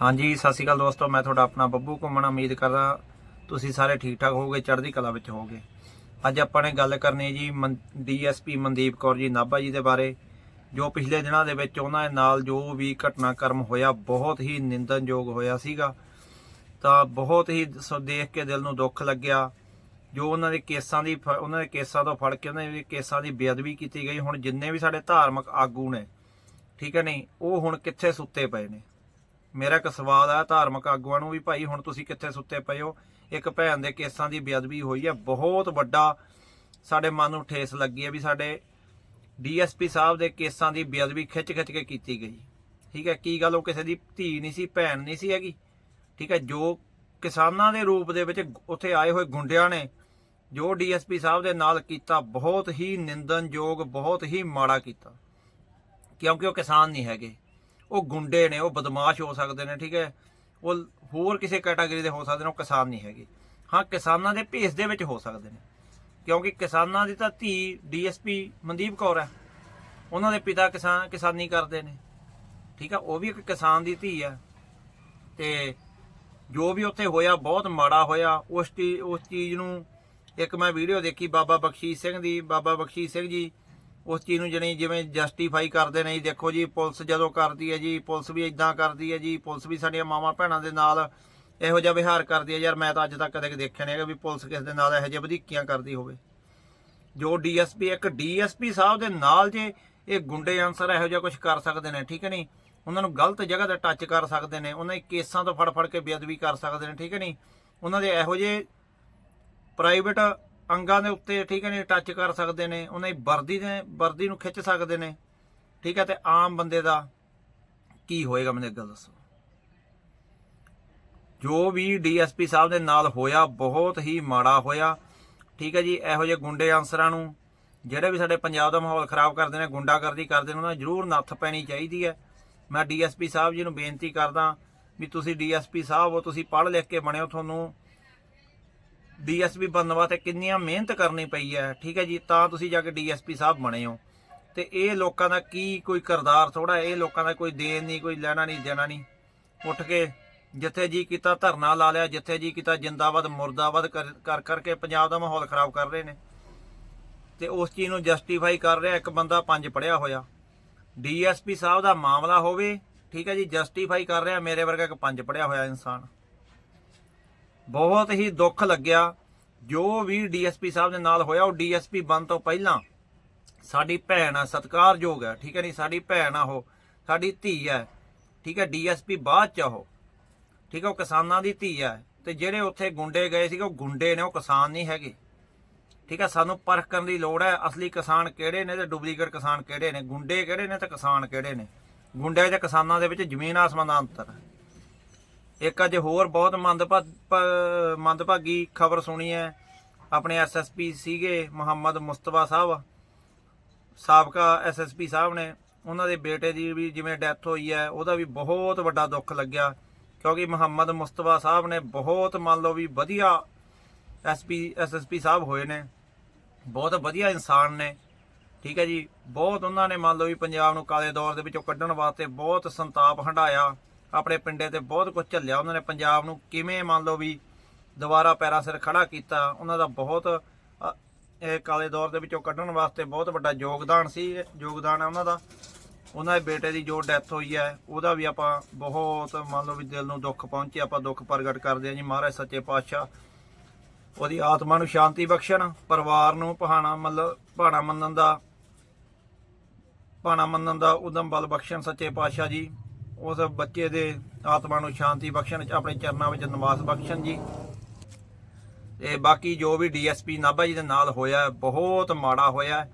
ਹਾਂਜੀ, ਸਤਿ ਸ਼੍ਰੀ ਅਕਾਲ ਦੋਸਤੋ, ਮੈਂ ਤੁਹਾਡਾ ਆਪਣਾ ਬੱਬੂ ਘੁੰਮਣ। ਉਮੀਦ ਕਰਦਾ ਤੁਸੀਂ ਸਾਰੇ ਠੀਕ ਠਾਕ ਹੋਵੋਗੇ, ਚੜ੍ਹਦੀ ਕਲਾ ਵਿੱਚ ਹੋਵੋਗੇ। ਅੱਜ ਆਪਾਂ ਨੇ ਗੱਲ ਕਰਨੀ ਹੈ ਜੀ ਡੀਐਸਪੀ ਮਨਦੀਪ ਕੌਰ ਜੀ, ਨਾਭਾ ਜੀ ਦੇ ਬਾਰੇ, ਜੋ ਪਿਛਲੇ ਦਿਨਾਂ ਦੇ ਵਿੱਚ ਉਹਨਾਂ ਦੇ ਨਾਲ ਜੋ ਵੀ ਘਟਨਾਕ੍ਰਮ ਹੋਇਆ, ਬਹੁਤ ਹੀ ਨਿੰਦਨਯੋਗ ਹੋਇਆ ਸੀਗਾ। ਤਾਂ ਬਹੁਤ ਹੀ ਸੋ, ਦੇਖ ਕੇ ਦਿਲ ਨੂੰ ਦੁੱਖ ਲੱਗਿਆ। ਜੋ ਉਹਨਾਂ ਦੇ ਕੇਸਾਂ ਦੀ ਫ- ਉਹਨਾਂ ਦੇ ਕੇਸਾਂ ਤੋਂ ਫੜ ਕੇ ਉਹਨਾਂ ਦੇ ਕੇਸਾਂ ਦੀ ਬੇਅਦਬੀ ਕੀਤੀ ਗਈ। ਹੁਣ ਜਿੰਨੇ ਵੀ ਸਾਡੇ ਧਾਰਮਿਕ ਆਗੂ ਨੇ, ਠੀਕ ਹੈ ਨਹੀਂ, ਉਹ ਹੁਣ ਕਿੱਥੇ ਸੁੱਤੇ ਪਏ ਨੇ? ਮੇਰਾ ਇੱਕ ਸਵਾਲ ਆ, ਧਾਰਮਿਕ ਆਗੂਆਂ ਨੂੰ ਵੀ ਭਾਈ, ਹੁਣ ਤੁਸੀਂ ਕਿੱਥੇ ਸੁੱਤੇ ਪਏ ਹੋ? ਇੱਕ ਭੈਣ ਦੇ ਕੇਸਾਂ ਦੀ ਬੇਅਦਬੀ ਹੋਈ ਹੈ ਬਹੁਤ ਵੱਡਾ ਸਾਡੇ ਮਨ ਨੂੰ ਠੇਸ ਲੱਗੀ ਹੈ ਵੀ ਸਾਡੇ ਡੀਐਸਪੀ ਸਾਹਿਬ ਦੇ ਕੇਸਾਂ ਦੀ ਬੇਅਦਬੀ ਖਿੱਚ-ਖਿੱਚ ਕੇ ਕੀਤੀ ਗਈ। ਠੀਕ ਹੈ, ਕੀ ਗੱਲ ਉਹ ਕਿਸੇ ਦੀ ਧੀ ਨਹੀਂ ਸੀ, ਭੈਣ ਨਹੀਂ ਸੀ ਹੈਗੀ? ਠੀਕ ਹੈ, ਜੋ ਕਿਸਾਨਾਂ ਦੇ ਰੂਪ ਦੇ ਵਿੱਚ ਉੱਥੇ ਆਏ ਹੋਏ ਗੁੰਡਿਆਂ ਨੇ, ਜੋ ਡੀਐਸਪੀ ਸਾਹਿਬ ਦੇ ਨਾਲ ਕੀਤਾ, ਬਹੁਤ ਹੀ ਨਿੰਦਨਯੋਗ, ਬਹੁਤ ਹੀ ਮਾੜਾ ਕੀਤਾ। ਕਿਉਂਕਿ ਉਹ ਕਿਸਾਨ ਨਹੀਂ ਹੈਗੇ। ਉਹ ਗੁੰਡੇ ਨੇ, ਉਹ ਬਦਮਾਸ਼ ਹੋ ਸਕਦੇ ਨੇ, ਠੀਕ ਹੈ। ਉਹ ਹੋਰ ਕਿਸੇ ਕੈਟਾਗਰੀ ਦੇ ਹੋ ਸਕਦੇ ਨੇ, ਉਹ ਕਿਸਾਨ ਨਹੀਂ ਹੈਗੇ। ਹਾਂ, ਕਿਸਾਨਾਂ ਦੇ ਭੇਸ ਦੇ ਵਿੱਚ ਹੋ ਸਕਦੇ ਨੇ। ਕਿਉਂਕਿ ਕਿਸਾਨਾਂ ਦੀ ਤਾਂ ਧੀ ਡੀਐਸਪੀ ਮਨਦੀਪ ਕੌਰ ਹੈ। ਉਹਨਾਂ ਦੇ ਪਿਤਾ ਕਿਸਾਨ, ਕਿਸਾਨੀ ਕਰਦੇ ਨੇ। ਠੀਕ ਹੈ, ਉਹ ਵੀ ਇੱਕ ਕਿਸਾਨ ਦੀ ਧੀ ਹੈ। ਤੇ ਜੋ ਵੀ ਉੱਥੇ ਹੋਇਆ, ਬਹੁਤ ਮਾੜਾ ਹੋਇਆ। ਉਸ ਟੀ ਉਸ ਚੀਜ਼ ਨੂੰ ਇੱਕ ਮੈਂ ਵੀਡੀਓ ਦੇਖੀ, ਬਾਬਾ ਬਖਸ਼ੀਸ਼ ਸਿੰਘ ਦੀ, ਬਾਬਾ ਬਖਸ਼ੀਸ਼ ਸਿੰਘ ਜੀ। ਉਸ ਚੀਜ਼ ਨੂੰ ਜਣੀ ਜਿਵੇਂ ਜਸਟੀਫਾਈ ਕਰਦੇ ਨੇ ਜੀ, ਦੇਖੋ ਜੀ, ਪੁਲਿਸ ਜਦੋਂ ਕਰਦੀ ਹੈ ਜੀ, ਪੁਲਿਸ ਵੀ ਇਦਾਂ ਕਰਦੀ ਹੈ ਜੀ, ਪੁਲਿਸ ਵੀ ਸਾਡੀਆਂ ਮਾਵਾਂ ਭੈਣਾਂ ਦੇ ਨਾਲ ਇਹੋ ਜਿਹਾ ਵਿਹਾਰ ਕਰਦੀ ਹੈ, ਯਾਰ ਮੈਂ ਤਾਂ ਅੱਜ ਤੱਕ ਕਦੇ ਦੇਖਿਆ ਨਹੀਂ ਹੈਗਾ ਵੀ ਪੁਲਿਸ ਕਿਸ ਦੇ ਨਾਲ ਇਹੋ ਜਿਹੇ ਵਧੀਕੀਆਂ ਕਰਦੀ ਹੋਵੇ। ਜੋ ਡੀਐਸਪੀ, ਇੱਕ ਡੀਐਸਪੀ ਸਾਹਿਬ ਦੇ ਨਾਲ ਜੇ ਇਹ ਗੁੰਡੇ ਅਨਸਰ ਇਹੋ ਜਿਹਾ ਕੁਝ ਕਰ ਸਕਦੇ ਨੇ, ਠੀਕ ਹੈ ਨਹੀਂ ਉਹਨਾਂ ਨੂੰ ਗਲਤ ਜਗ੍ਹਾ ਤੇ ਟੱਚ ਕਰ ਸਕਦੇ ਨੇ, ਉਹਨਾਂ ਦੇ ਕੇਸਾਂ ਤੋਂ ਫੜ ਫੜ ਕੇ ਬੇਅਦਬੀ ਕਰ ਸਕਦੇ ਨੇ, ਠੀਕ ਹੈ ਨਹੀਂ ਉਹਨਾਂ ਦੇ ਇਹੋ ਜਿਹੇ ਪ੍ਰਾਈਵੇਟ ਅੰਗਾਂ ਦੇ ਉੱਤੇ, ਠੀਕ ਹੈ ਨਹੀਂ ਟੱਚ ਕਰ ਸਕਦੇ ਨੇ, ਉਹਨਾਂ ਦੀ ਵਰਦੀ ਦੇ, ਵਰਦੀ ਨੂੰ ਖਿੱਚ ਸਕਦੇ ਨੇ, ਠੀਕ ਹੈ, ਤੇ ਆਮ ਬੰਦੇ ਦਾ ਕੀ ਹੋਏਗਾ, ਮੈਨੂੰ ਇੱਕ ਗੱਲ ਦੱਸੋ। ਜੋ ਵੀ ਡੀਐਸਪੀ ਸਾਹਿਬ ਦੇ ਨਾਲ ਹੋਇਆ, ਬਹੁਤ ਹੀ ਮਾੜਾ ਹੋਇਆ, ਠੀਕ ਹੈ ਜੀ, ਇਹੋ ਜਿਹੇ ਗੁੰਡੇ ਆਂਸਰਾਂ ਨੂੰ, ਜਿਹੜੇ ਵੀ ਸਾਡੇ ਪੰਜਾਬ ਦਾ ਮਾਹੌਲ ਖਰਾਬ ਕਰਦੇ ਨੇ, ਗੁੰਡਾਗਰਦੀ ਕਰਦੇ ਨੇ, ਉਹਨਾਂ ਨੂੰ ਜ਼ਰੂਰ ਨੱਥ ਪੈਣੀ ਚਾਹੀਦੀ ਹੈ। ਮੈਂ ਡੀਐਸਪੀ ਸਾਹਿਬ ਜੀ ਨੂੰ ਬੇਨਤੀ ਕਰਦਾ ਵੀ ਤੁਸੀਂ ਡੀਐਸਪੀ ਸਾਹਿਬ ਹੋ, ਤੁਸੀਂ ਪੜ੍ਹ ਲਿਖ ਕੇ ਬਣਿਓ ਤੁਹਾਨੂੰ ਡੀਐਸਪੀ ਬਣਨ ਵਾਸਤੇ ਕਿੰਨੀਆਂ ਮਿਹਨਤ ਕਰਨੀ ਪਈ ਹੈ, ਠੀਕ ਹੈ ਜੀ, ਤਾਂ ਤੁਸੀਂ ਜਾ ਕੇ ਡੀਐਸਪੀ ਸਾਹਿਬ ਬਣੇ ਹੋ। ਤੇ ਇਹ ਲੋਕਾਂ ਦਾ ਕੀ ਕੋਈ ਕਰਦਾਰ ਥੋੜਾ ਇਹ ਲੋਕਾਂ ਦਾ ਕੋਈ ਦੇਣ ਨਹੀਂ, ਕੋਈ ਲੈਣਾ ਨਹੀਂ, ਦੇਣਾ ਨਹੀਂ। ਉੱਠ ਕੇ ਜਿੱਥੇ ਜੀ ਕੀਤਾ ਧਰਨਾ ਲਾ ਲਿਆ, ਜਿੱਥੇ ਜੀ ਕੀਤਾ ਜਿੰਦਾਬਾਦ, ਮੁਰਦਾਬਾਦ ਕਰ ਕਰ, ਕਰਕੇ ਪੰਜਾਬ ਦਾ ਮਾਹੌਲ ਖਰਾਬ ਕਰ ਰਹੇ ਨੇ। ਤੇ ਉਸ ਚੀਜ਼ ਨੂੰ ਜਸਟੀਫਾਈ ਕਰ ਰਿਹਾ, ਇੱਕ ਬੰਦਾ ਪੰਜ ਪੜਿਆ ਹੋਇਆ। ਡੀਐਸਪੀ ਸਾਹਿਬ ਦਾ ਮਾਮਲਾ ਹੋਵੇ, ਠੀਕ ਹੈ ਜੀ, ਜਸਟੀਫਾਈ ਕਰ ਰਿਹਾ, ਮੇਰੇ ਵਰਗਾ ਇੱਕ ਪੰਜ ਪੜਿਆ ਹੋਇਆ ਇਨਸਾਨ। ਬਹੁਤ ਹੀ ਦੁੱਖ ਲੱਗਿਆ। ਜੋ ਵੀ ਡੀਐਸਪੀ ਸਾਹਿਬ ਦੇ ਨਾਲ ਹੋਇਆ, ਉਹ ਡੀਐਸਪੀ ਬਣ ਤੋਂ ਪਹਿਲਾਂ ਸਾਡੀ ਭੈਣ ਆ, ਸਤਿਕਾਰਯੋਗ ਹੈ, ਠੀਕ ਹੈ ਨਹੀਂ ਸਾਡੀ ਭੈਣ ਆ ਉਹ, ਸਾਡੀ ਧੀ ਹੈ, ਠੀਕ ਹੈ? ਡੀਐਸਪੀ ਬਾਅਦ ਚ ਆ ਉਹ, ਠੀਕ ਹੈ? ਉਹ ਕਿਸਾਨਾਂ ਦੀ ਧੀ ਹੈ ਤੇ ਜਿਹੜੇ ਉੱਥੇ ਗੁੰਡੇ ਗਏ ਸੀਗੇ, ਉਹ ਗੁੰਡੇ ਨੇ, ਉਹ ਕਿਸਾਨ ਨਹੀਂ ਹੈਗੇ, ਠੀਕ ਹੈ? ਸਾਨੂੰ ਪਰਖ ਕਰਨ ਦੀ ਲੋੜ ਹੈ, ਅਸਲੀ ਕਿਸਾਨ ਕਿਹੜੇ ਨੇ ਤੇ ਡੁਪਲੀਕੇਟ ਕਿਸਾਨ ਕਿਹੜੇ ਨੇ, ਗੁੰਡੇ ਕਿਹੜੇ ਨੇ ਤੇ ਕਿਸਾਨ ਕਿਹੜੇ ਨੇ? ਗੁੰਡੇ ਤੇ ਕਿਸਾਨਾਂ ਦੇ ਵਿੱਚ ਜ਼ਮੀਨ ਆਸਮਾਨ ਦਾ ਅੰਤਰ। ਹੈ ਇੱਕ ਅੱਜ ਹੋਰ ਬਹੁਤ ਮੰਦਭਾ ਮੰਦਭਾਗੀ ਖਬਰ ਸੁਣੀ ਹੈ। ਆਪਣੇ ਐਸਐਸਪੀ ਸੀਗੇ ਮੁਹੰਮਦ ਮੁਸਤਫਾ ਸਾਹਿਬ। ਸਾਬਕਾ ਐਸਐਸਪੀ ਸਾਹਿਬ ਨੇ। ਉਹਨਾਂ ਦੇ ਬੇਟੇ ਦੀ ਵੀ ਜਿਵੇਂ ਡੈਥ ਹੋਈ ਹੈ, ਉਹਦਾ ਵੀ ਬਹੁਤ ਵੱਡਾ ਦੁੱਖ ਲੱਗਿਆ। ਕਿਉਂਕਿ ਮੁਹੰਮਦ ਮੁਸਤਫਾ ਸਾਹਿਬ ਨੇ ਬਹੁਤ ਮੰਨ ਲਓ ਵੀ ਵਧੀਆ ਐਸਪੀ ਐਸਐਸਪੀ ਸਾਹਿਬ ਹੋਏ ਨੇ। ਬਹੁਤ ਵਧੀਆ ਇਨਸਾਨ ਨੇ। ਠੀਕ ਹੈ ਜੀ। ਬਹੁਤ ਉਹਨਾਂ ਨੇ ਮੰਨ ਲਓ ਵੀ ਪੰਜਾਬ ਨੂੰ ਕਾਲੇ ਦੌਰ ਦੇ ਵਿੱਚੋਂ ਕੱਢਣ ਵਾਸਤੇ ਬਹੁਤ ਸੰਤਾਪ ਹੰਡਾਇਆ ਆਪਣੇ ਪਿੰਡੇ ਤੇ ਬਹੁਤ ਕੁਝ ਝੱਲਿਆ। ਉਹਨਾਂ ਨੇ ਪੰਜਾਬ ਨੂੰ ਕਿਵੇਂ ਮੰਨ ਲਓ ਵੀ ਦੁਬਾਰਾ ਪੈਰਾਂ ਸਿਰ ਖੜਾ ਕੀਤਾ, ਉਹਨਾਂ ਦਾ ਬਹੁਤ ਇਹ ਕਾਲੇ ਦੌਰ ਦੇ ਵਿੱਚੋਂ ਕੱਢਣ ਵਾਸਤੇ ਬਹੁਤ ਵੱਡਾ ਯੋਗਦਾਨ ਸੀ, ਯੋਗਦਾਨ ਹੈ ਉਹਨਾਂ ਦਾ। ਉਹਨਾਂ ਦੇ ਬੇਟੇ ਦੀ ਜੋ ਡੈਥ ਹੋਈ ਹੈ, ਉਹਦਾ ਵੀ ਆਪਾਂ ਬਹੁਤ ਮੰਨ ਲਓ ਵੀ ਦਿਲ ਨੂੰ ਦੁੱਖ ਪਹੁੰਚੇ, ਆਪਾਂ ਦੁੱਖ ਪ੍ਰਗਟ ਕਰਦੇ ਹਾਂ ਜੀ ਮਹਾਰਾਜ ਸੱਚੇ ਪਾਤਸ਼ਾਹ। ਉਹਦੀ ਆਤਮਾ ਨੂੰ ਸ਼ਾਂਤੀ ਬਖਸ਼ਣ, ਪਰਿਵਾਰ ਨੂੰ ਪਹਾਣਾ ਮਤਲਬ ਭਾਣਾ ਮੰਨਣ ਦਾ, ਭਾਣਾ ਮੰਨਣ ਦਾ ਉਦਮ ਬਲ ਬਖਸ਼ਣ ਸੱਚੇ ਪਾਤਸ਼ਾਹ ਜੀ। ਉਸ ਬੱਚੇ ਦੇ ਆਤਮਾ ਨੂੰ ਸ਼ਾਂਤੀ ਬਖਸ਼ਣ ਆਪਣੇ ਚਰਨਾਂ ਵਿੱਚ ਨਿਵਾਸ ਬਖਸ਼ਣ ਜੀ। ਤੇ ਬਾਕੀ ਜੋ ਵੀ ਡੀਐਸਪੀ ਨਾਭਾ ਜੀ ਦੇ ਨਾਲ ਹੋਇਆ, ਬਹੁਤ ਮਾੜਾ ਹੋਇਆ।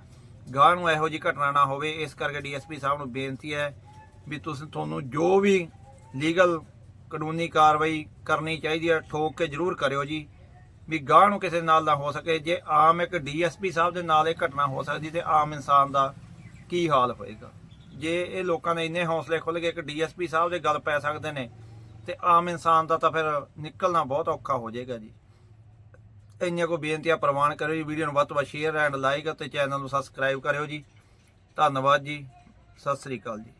ਗਾਂ ਨੂੰ ਇਹੋ ਜੀ ਘਟਨਾ ਨਾ ਹੋਵੇ, ਇਸ ਕਰਕੇ ਡੀਐਸਪੀ ਸਾਹਿਬ ਨੂੰ ਬੇਨਤੀ ਹੈ ਵੀ ਤੁਸੀਂ ਤੁਹਾਨੂੰ ਜੋ ਵੀ ਲੀਗਲ ਕਾਨੂੰਨੀ ਕਾਰਵਾਈ ਕਰਨੀ ਚਾਹੀਦੀ ਹੈ, ਠੋਕ ਕੇ ਜ਼ਰੂਰ ਕਰਿਓ ਜੀ। ਵੀ ਗਾਂ ਨੂੰ ਕਿਸੇ ਨਾਲ ਨਾ ਹੋ ਸਕੇ, ਜੇ ਆਮ ਇੱਕ ਡੀਐਸਪੀ ਸਾਹਿਬ ਦੇ ਨਾਲ ਇਹ ਘਟਨਾ ਹੋ ਸਕਦੀ ਤੇ ਆਮ ਇਨਸਾਨ ਦਾ ਕੀ ਹਾਲ ਹੋਏਗਾ? ਜੇ ਇਹ ਲੋਕਾਂ ਦੇ ਇੰਨੇ ਹੌਸਲੇ ਖੁੱਲ ਗਏ ਕਿ ਡੀਐਸਪੀ ਸਾਹਿਬ ਦੇ ਗੱਲ ਪੈ ਸਕਦੇ ਨੇ, ਤੇ ਆਮ ਇਨਸਾਨ ਦਾ ਤਾਂ ਫਿਰ ਨਿਕਲਣਾ ਬਹੁਤ ਔਖਾ ਹੋ ਜਾਏਗਾ ਜੀ। ਇੰਨੀਆਂ ਕੋ ਬੇਨਤੀਆਂ ਪ੍ਰਵਾਨ ਕਰਿਓ ਜੀ, ਵੀਡੀਓ ਨੂੰ ਵੱਧ ਤੋਂ ਵੱਧ ਸ਼ੇਅਰ ਐਂਡ ਲਾਈਕ ਅਤੇ ਚੈਨਲ ਨੂੰ ਸਬਸਕ੍ਰਾਈਬ ਕਰਿਓ ਜੀ। ਧੰਨਵਾਦ ਜੀ, ਸਤਿ ਸ੍ਰੀ ਅਕਾਲ ਜੀ।